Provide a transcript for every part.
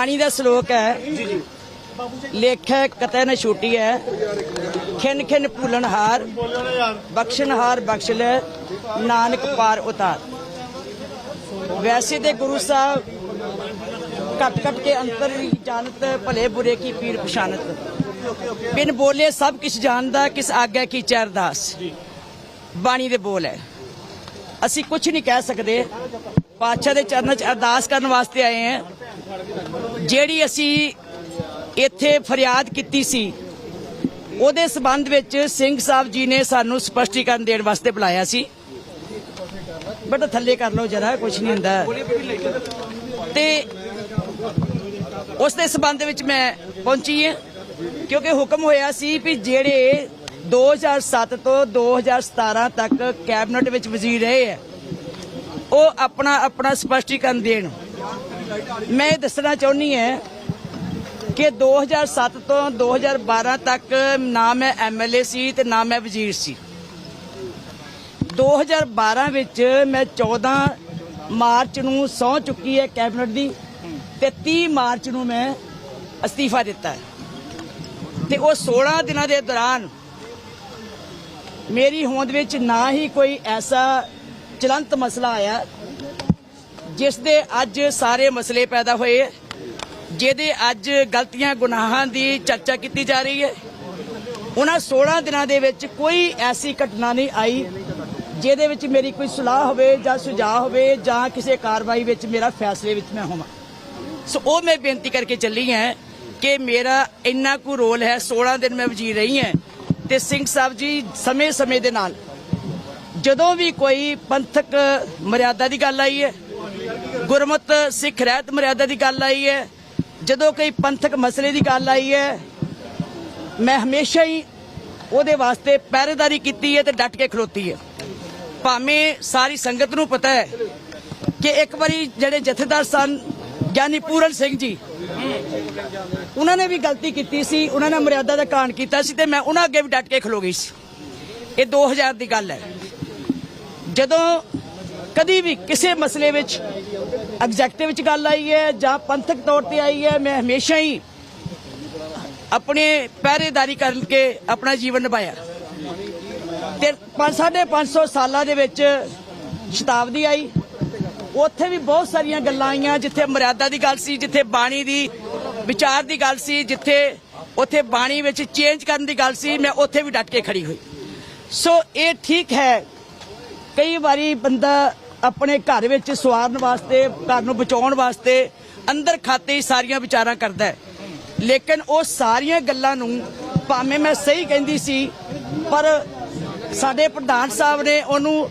ਬਾਣੀ ਦਾ ਸ਼ਲੋਕ ਹੈ। ਲੇਖੈ ਕਤੈ ਨ ਛੂਟੀ ਹੈ। ਖਿਨ ਖਿਨ ਭੂਲਣ ਹਾਰ ਬਖਸ਼ਣ ਹਾਰ ਬਖਸ਼ ਲੈ ਨਾਨਕ ਪਾਰ ਉਤਾਰ। ਵੈਸੇ ਤੇ ਗੁਰੂ ਸਾਹਿਬ ਘਟ ਘਟ ਕੇ ਅੰਤਰ ਜਾਣਤ ਭਲੇ ਬੁਰੇ ਕੀ ਪੀਰ ਪਛਾਨਤ ਬਿਨ ਬੋਲੇ ਸਭ ਕਿਛ ਜਾਣਦਾ ਕਿਸ ਆਗਿਆ ਕੀ ਚਰਦਾਸ। ਬਾਣੀ ਦੇ ਬੋਲ ਹੈ। ਅਸੀਂ ਕੁਝ ਨਹੀਂ ਕਹਿ ਸਕਦੇ। ਪਾਤਸ਼ਾਹ ਦੇ ਚਰਨਾਂ 'ਚ ਅਰਦਾਸ ਕਰਨ ਵਾਸਤੇ ਆਏ ਹਾਂ। ਜਿਹੜੀ ਅਸੀਂ ਇੱਥੇ ਫਰਿਆਦ ਕੀਤੀ ਸੀ, ਉਹਦੇ ਸਬੰਧ ਵਿੱਚ ਸਿੰਘ ਸਾਹਿਬ ਜੀ ਨੇ ਸਾਨੂੰ ਸਪਸ਼ਟੀਕਰਨ ਦੇਣ ਵਾਸਤੇ ਬੁਲਾਇਆ ਸੀ। ਬਟ ਥੱਲੇ ਕਰ ਲਓ ਜਰਾ ਕੁਝ ਨਹੀਂ ਹੁੰਦਾ। ਤੇ ਉਸ ਦੇ ਸਬੰਧ ਵਿੱਚ ਮੈਂ ਪਹੁੰਚੀ ਹਾਂ, ਕਿਉਂਕਿ ਹੁਕਮ ਹੋਇਆ ਸੀ ਵੀ ਜਿਹੜੇ 2007 ਤੋਂ 2017 ਤੱਕ ਕੈਬਨਿਟ ਵਿੱਚ ਵਜ਼ੀਰ ਰਹੇ ਹੈ। ਉਹ ਆਪਣਾ ਆਪਣਾ ਸਪਸ਼ਟੀਕਰਨ ਦੇਣ। ਮੈਂ ਇਹ ਦੱਸਣਾ ਚਾਹੁੰਦੀ ਹਾਂ ਕਿ 2007 ਤੋਂ 2012 ਤੱਕ ਨਾ ਮੈਂ ਐਮਐਲਏ ਸੀ ਤੇ ਨਾ ਮੈਂ ਵਜ਼ੀਰ ਸੀ। 2012 ਵਿੱਚ ਮੈਂ 14 ਮਾਰਚ ਨੂੰ ਸਹੁੰ ਚੁੱਕੀ ਹੈ ਕੈਬਨਿਟ ਦੀ ਤੇ 30 ਮਾਰਚ ਨੂੰ ਮੈਂ ਅਸਤੀਫਾ ਦਿੱਤਾ ਹੈ। ਤੇ ਉਹ 16 ਦਿਨਾਂ ਦੇ ਦੌਰਾਨ ਮੇਰੀ ਹੋਂਦ ਵਿੱਚ ਨਾ ਹੀ ਕੋਈ ਐਸਾ ਚਲੰਤ ਮਸਲਾ ਆਇਆ ਜਿਸ ਦੇ ਅੱਜ ਸਾਰੇ ਮਸਲੇ ਪੈਦਾ ਹੋਏ, ਜਿਹਦੇ ਅੱਜ ਗਲਤੀਆਂ, ਗੁਨਾਹਾਂ ਦੀ ਚਰਚਾ ਕੀਤੀ ਜਾ ਰਹੀ ਹੈ। ਉਹਨਾਂ 16 ਦਿਨਾਂ ਦੇ ਵਿੱਚ ਕੋਈ ਐਸੀ ਘਟਨਾ ਨਹੀਂ ਆਈ ਜਿਹਦੇ ਵਿੱਚ ਮੇਰੀ ਕੋਈ ਸਲਾਹ ਹੋਵੇ ਜਾਂ ਸੁਝਾਅ ਹੋਵੇ ਜਾਂ ਕਿਸੇ ਕਾਰਵਾਈ ਵਿੱਚ ਮੇਰਾ ਫੈਸਲੇ ਵਿੱਚ ਮੈਂ ਹੋਵਾਂ। ਸੋ ਉਹ ਮੈਂ ਬੇਨਤੀ ਕਰਕੇ ਚੱਲੀ ਹਾਂ ਕਿ ਮੇਰਾ ਇੰਨਾ ਕੁ ਰੋਲ ਹੈ 16 ਦਿਨ ਮੈਂ ਵਜ਼ੀਰ ਰਹੀ ਹਾਂ। ਤੇ ਸਿੰਘ ਸਾਹਿਬ ਜੀ ਸਮੇਂ-ਸਮੇਂ ਦੇ ਨਾਲ। ਜਦੋਂ ਵੀ ਕੋਈ ਪੰਥਕ ਮਰਿਆਦਾ ਦੀ ਗੱਲ ਆਈ ਹੈ, ਗੁਰਮਤ ਸਿੱਖ ਰਹਿਤ ਮਰਿਆਦਾ ਦੀ ਗੱਲ ਆਈ ਹੈ, ਜਦੋਂ ਕੋਈ ਪੰਥਕ ਮਸਲੇ ਦੀ ਗੱਲ ਆਈ ਹੈ, ਮੈਂ ਹਮੇਸ਼ਾ ਹੀ ਉਹਦੇ ਵਾਸਤੇ ਪਹਿਰੇਦਾਰੀ ਕੀਤੀ ਹੈ ਤੇ ਡਟ ਕੇ ਖਲੋਤੀ ਹੈ। ਭਾਵੇਂ ਸਾਰੀ ਸੰਗਤ ਨੂੰ ਪਤਾ ਹੈ ਕਿ ਇੱਕ ਵਾਰੀ ਜਿਹੜੇ ਜਥੇਦਾਰ ਸਨ ਗਿਆਨੀ ਪੂਰਨ ਸਿੰਘ ਜੀ ਉਹਨਾਂ ਨੇ ਵੀ ਗਲਤੀ ਕੀਤੀ ਸੀ, ਉਹਨਾਂ ਨੇ ਮਰਿਆਦਾ ਦਾ ਕਾਣ ਕੀਤਾ ਸੀ ਤੇ ਮੈਂ ਉਹਨਾਂ ਅੱਗੇ ਵੀ ਡਟ ਕੇ ਖਲੋ ਗਈ ਸੀ। ਇਹ 2000 ਦੀ ਗੱਲ ਹੈ। ਜਦੋਂ ਕਦੀ ਵੀ ਕਿਸੇ ਮਸਲੇ ਵਿੱਚ ਐਗਜ਼ੈਕਟਿਵ ਵਿੱਚ ਗੱਲ ਆਈ ਹੈ ਜਾਂ ਪੰਥਕ ਤੌਰ ਤੇ ਆਈ ਹੈ, ਮੈਂ ਹਮੇਸ਼ਾ ਹੀ ਆਪਣੇ ਪਹਿਰੇਦਾਰੀ ਕਰਕੇ ਆਪਣਾ ਜੀਵਨ ਨਿਭਾਇਆ। ਤੇ 550 ਸਾਲਾਂ ਦੇ ਵਿੱਚ ਸ਼ਤਾਬਦੀ ਆਈ। ਉੱਥੇ ਵੀ ਬਹੁਤ ਸਾਰੀਆਂ ਗੱਲਾਂ ਆਈਆਂ, ਜਿੱਥੇ ਮਰਿਆਦਾ ਦੀ ਗੱਲ ਸੀ, ਜਿੱਥੇ ਬਾਣੀ ਦੀ, ਵਿਚਾਰ ਦੀ ਗੱਲ ਸੀ, ਜਿੱਥੇ ਉੱਥੇ ਬਾਣੀ ਵਿੱਚ ਚੇਂਜ ਕਰਨ ਦੀ ਗੱਲ ਸੀ, ਮੈਂ ਉੱਥੇ ਵੀ ਡਟ ਕੇ ਖੜੀ ਹੋਈ। ਸੋ ਇਹ ਠੀਕ ਹੈ, ਕਈ ਵਾਰੀ ਬੰਦਾ ਆਪਣੇ ਘਰ ਵਿੱਚ ਸਵਾਰਨ ਵਾਸਤੇ, ਘਰ ਨੂੰ ਬਚਾਉਣ ਵਾਸਤੇ ਅੰਦਰ ਖਾਤੇ ਹੀ ਸਾਰੀਆਂ ਵਿਚਾਰਾਂ ਕਰਦਾ ਹੈ। ਲੇਕਿਨ ਉਹ ਸਾਰੀਆਂ ਗੱਲਾਂ ਨੂੰ ਭਾਵੇਂ ਮੈਂ ਸਹੀ ਕਹਿੰਦੀ ਸੀ, ਪਰ ਸਾਡੇ ਪ੍ਰਧਾਨ ਸਾਹਿਬ ਨੇ ਉਹਨੂੰ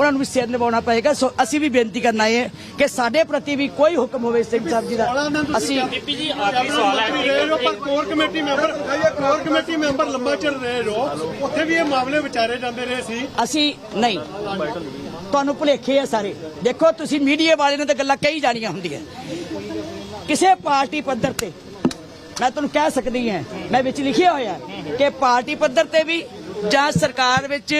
ਉਹਨਾਂ ਨੂੰ ਵੀ ਸਿਰ ਨਿਭਾਉਣਾ ਪਏਗਾ। ਸੋ ਅਸੀਂ ਵੀ ਬੇਨਤੀ ਕਰਨਾ ਹੈ ਕਿ ਸਾਡੇ ਪ੍ਰਤੀ ਵੀ ਕੋਈ ਹੁਕਮ ਹੋਵੇ ਸਿੰਘ ਸਾਹਿਬ ਜੀ ਦਾ। ਅਸੀਂ ਬੀਬੀ ਜੀ ਆਖਰੀ ਸਵਾਲ ਹੈ। ਰਹੇ ਹੋ ਪਰ core committee member core committee member ਲੰਬਾ ਚਿਰ ਰਹੇ ਹੋ ਉੱਥੇ ਵੀ ਇਹ ਮਾਮਲੇ ਵਿਚਾਰੇ ਜਾਂਦੇ ਰਹੇ ਸੀ। ਅਸੀਂ ਨਹੀਂ। ਤੁਹਾਨੂੰ ਭੁਲੇਖੇ ਆ ਸਾਰੇ। ਦੇਖੋ ਤੁਸੀਂ ਮੀਡੀਆ ਵਾਲੇ ਨੇ ਤਾਂ ਗੱਲਾਂ ਕਈ ਜਾਣੀਆਂ ਹੁੰਦੀਆਂ। ਕਿਸੇ ਪਾਰਟੀ ਪੱਧਰ ਤੇ ਮੈਂ ਤੁਹਾਨੂੰ ਕਹਿ ਸਕਦੀ ਹਾਂ ਮੈਂ ਵਿੱਚ ਲਿਖਿਆ ਹੋਇਆ ਕਿ ਪਾਰਟੀ ਪੱਧਰ ਤੇ ਵੀ ਜਾਂ ਸਰਕਾਰ ਵਿੱਚ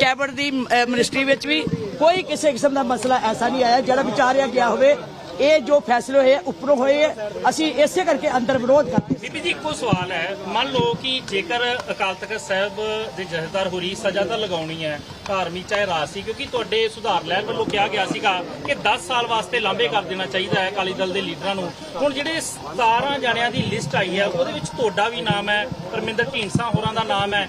ਕੈਬਨਿਟ ਦੀ ਅਹ, ਮਿਨਿਸਟਰੀ ਵਿੱਚ ਵੀ ਕੋਈ ਕਿਸੇ ਕਿਸਮ ਦਾ ਮਸਲਾ ਐਸਾ ਨਹੀਂ ਆਇਆ ਜਿਹੜਾ ਵਿਚਾਰਿਆ ਗਿਆ ਹੋਵੇ। ਇਹ ਜੋ ਫੈਸਲੇ ਹੋਏ ਉੱਪਰੋਂ ਹੋਏ ਅਸੀਂ ਇਸੇ ਕਰਕੇ ਅੰਦਰ ਵਿਰੋਧ ਕਰਦੇ ਬੀਬੀ ਜੀ ਇੱਕੋ ਸਵਾਲ ਹੈ। ਮੰਨ ਲਓ ਕਿ ਜੇਕਰ ਅਕਾਲ ਤਖਤ ਸਾਹਿਬ ਦੇ ਜਥੇਦਾਰ ਹੋਰੀ ਸਜ਼ਾ ਤਾਂ ਲਗਾਉਣੀ ਹੈ ਧਾਰਮਿਕ ਚਾਹੇ ਰਾਜ ਸੀ ਕਿਉਂਕਿ ਤੁਹਾਡੇ ਸੁਧਾਰ ਲਹਿਰ ਵੱਲੋਂ ਕਿਹਾ ਗਿਆ ਸੀਗਾ ਕਿ 10 ਸਾਲ ਵਾਸਤੇ ਲਾਂਭੇ ਕਰ ਦੇਣਾ ਚਾਹੀਦਾ ਹੈ ਅਕਾਲੀ ਦਲ ਦੇ ਲੀਡਰਾਂ ਨੂੰ। ਹੁਣ ਜਿਹੜੇ 17 ਜਣਿਆਂ ਦੀ ਲਿਸਟ ਆਈ ਹੈ ਉਹਦੇ ਵਿੱਚ ਤੁਹਾਡਾ ਵੀ ਨਾਮ ਹੈ ਪਰਮਿੰਦਰ ਢੀਂਡਸਾ ਹੋਰਾਂ ਦਾ ਨਾਮ ਹੈ।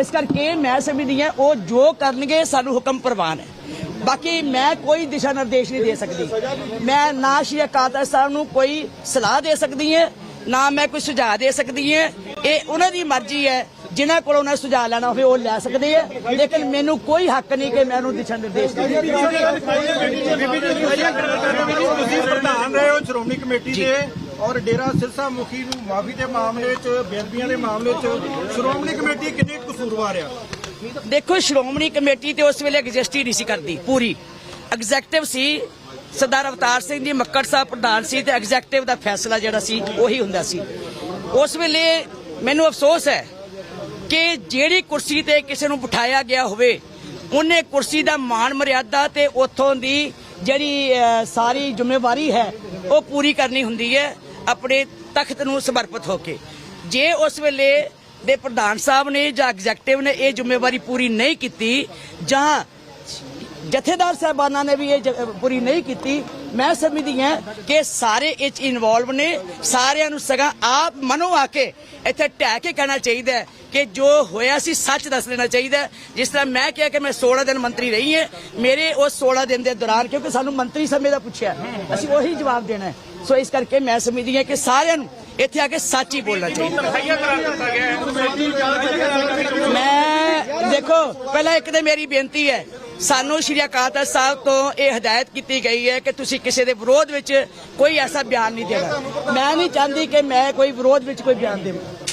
ਇਸ ਕਰਕੇ ਮੈਂ ਸਮਝਦੀ ਹਾਂ ਉਹ ਜੋ ਕਰਨਗੇ ਸਾਨੂੰ ਹੁਕਮ ਪ੍ਰਵਾਨ ਹੈ। ਬਾਕੀ ਮੈਂ ਕੋਈ ਦਿਸ਼ਾ ਨਿਰਦੇਸ਼ ਨਹੀਂ ਦੇ ਸਕਦੀ। ਮੈਂ ਨਾ ਸ਼੍ਰੀ ਅਕਾਲ ਸਾਹਿਬ ਨੂੰ ਕੋਈ ਸਲਾਹ ਦੇ ਸਕਦੀ ਹਾਂ ਨਾ ਮੈਂ ਕੋਈ ਸੁਝਾਅ ਦੇ ਸਕਦੀ ਹਾਂ। ਇਹ ਉਹਨਾਂ ਦੀ ਮਰਜ਼ੀ ਹੈ ਜਿਨ੍ਹਾਂ ਕੋਲ ਉਹਨਾਂ ਸੁਝਾਅ ਲੈਣਾ ਹੋਵੇ ਉਹ ਲੈ ਸਕਦੇ ਆ ਲੇਕਿਨ ਮੈਨੂੰ ਕੋਈ ਹੱਕ ਨਹੀਂ ਕਿ ਮੈਂ ਉਹਨੂੰ ਦਿਸ਼ਾ ਨਿਰਦੇਸ਼ ਦੇਵਾਂ। ਤੁਸੀਂ ਪ੍ਰਧਾਨ ਰਹੇ ਹੋ ਸ਼੍ਰੋਮਣੀ ਕਮੇਟੀ ਦੇ। ਔਰ ਡੇਰਾ ਸਿਰਸਾ ਮੁਖੀ ਨੂੰ ਮਾਫੀ ਦੇ ਮਾਮਲੇ 'ਚ ਬੇਅਦਬੀਆਂ ਦੇ ਮਾਮਲੇ 'ਚ ਸ਼੍ਰੋਮਣੀ ਕਮੇਟੀ ਕਿੰਨੇ ਕਸੂਰਵਾਰ ਆ? ਦੇਖੋ, ਸ਼੍ਰੋਮਣੀ ਕਮੇਟੀ ਤੇ ਉਸ ਵੇਲੇ ਐਗਜ਼ਿਸਟ ਹੀ ਨਹੀਂ ਸੀ ਕਰਦੀ, ਪੂਰੀ। ਐਗਜ਼ੈਕਟਿਵ ਸੀ ਸਰਦਾਰ ਅਵਤਾਰ ਸਿੰਘ ਜੀ, ਮੱਕੜ ਸਾਹਿਬ ਪ੍ਰਧਾਨ ਸੀ ਤੇ ਐਗਜ਼ੈਕਟਿਵ ਦਾ ਫੈਸਲਾ ਜਿਹੜਾ ਸੀ, ਉਹੀ ਹੁੰਦਾ ਸੀ। ਉਸ ਵੇਲੇ ਮੈਨੂੰ ਅਫਸੋਸ ਹੈ ਕਿ ਜਿਹੜੀ ਕੁਰਸੀ ਤੇ ਕਿਸੇ ਨੂੰ ਬਿਠਾਇਆ ਗਿਆ ਹੋਵੇ, ਉਹਨੇ ਕੁਰਸੀ ਦਾ ਮਾਣ ਮਰਿਆਦਾ ਤੇ ਉੱਥੋਂ ਦੀ ਜਿਹੜੀ ਸਾਰੀ ਜ਼ਿੰਮੇਵਾਰੀ ਹੈ, ਉਹ ਪੂਰੀ ਕਰਨੀ ਹੁੰਦੀ ਹੈ। ਆਪਣੇ ਤਖਤ ਨੂੰ ਸਮਰਪਿਤ ਹੋ ਕੇ ਜੇ ਉਸ ਵੇਲੇ ਦੇ ਪ੍ਰਧਾਨ ਸਾਹਿਬ ਨੇ ਜਾਂ ਐਗਜ਼ੈਕਟਿਵ ਨੇ ਇਹ ਜ਼ਿੰਮੇਵਾਰੀ ਪੂਰੀ ਨਹੀਂ ਕੀਤੀ, ਜਾਂ ਜਥੇਦਾਰ ਸਾਹਿਬਾਨਾਂ ਨੇ ਵੀ ਇਹ ਪੂਰੀ ਨਹੀਂ ਕੀਤੀ, ਮੈਂ ਸਮਝਦੀ ਹਾਂ ਕਿ ਸਾਰੇ ਇਹ ਚ ਇਨਵੋਲਵ ਨੇ, ਸਾਰਿਆਂ ਨੂੰ ਸਗਾ ਆਪ ਮਨੋਂ ਆ ਕੇ ਇੱਥੇ ਢਹਿ ਕੇ ਕਹਿਣਾ ਚਾਹੀਦਾ ਕਿ ਜੋ ਹੋਇਆ ਸੀ ਸੱਚ ਦੱਸ ਦੇਣਾ ਚਾਹੀਦਾ ਜਿਸ ਤਰ੍ਹਾਂ ਮੈਂ ਕਿਹਾ ਕਿ ਮੈਂ 16 ਦਿਨ ਮੰਤਰੀ ਰਹੀ ਹਾਂ, ਮੇਰੇ ਉਸ 16 ਦਿਨ ਦੇ ਦੌਰਾਨ ਕਿਉਂਕਿ ਸਾਨੂੰ ਮੰਤਰੀ ਸਮੇਂ ਦਾ ਪੁੱਛਿਆ, ਅਸੀਂ ਉਹੀ ਜਵਾਬ ਦੇਣਾ ਹੈ। ਸੋ ਇਸ ਕਰਕੇ ਮੈਂ ਸਮਝਦੀ ਹਾਂ ਕਿ ਸਾਰਿਆਂ ਨੂੰ ਇੱਥੇ ਆ ਕੇ ਸੱਚ ਹੀ ਬੋਲਣਾ ਚਾਹੀਦਾ। ਮੈਂ ਦੇਖੋ ਪਹਿਲਾਂ ਇੱਕ ਤੇ ਮੇਰੀ ਬੇਨਤੀ ਹੈ ਸਾਨੂੰ ਸ਼੍ਰੀ ਅਕਾਲ ਤਖਤ ਸਾਹਿਬ ਤੋਂ ਇਹ ਹਦਾਇਤ ਕੀਤੀ ਗਈ ਹੈ ਕਿ ਤੁਸੀਂ ਕਿਸੇ ਦੇ ਵਿਰੋਧ ਵਿੱਚ ਕੋਈ ਐਸਾ ਬਿਆਨ ਨਹੀਂ ਦੇਣਾ। ਮੈਂ ਨਹੀਂ ਚਾਹੁੰਦੀ ਕਿ ਮੈਂ ਕੋਈ ਵਿਰੋਧ ਵਿੱਚ ਕੋਈ ਬਿਆਨ ਦੇਵਾਂ।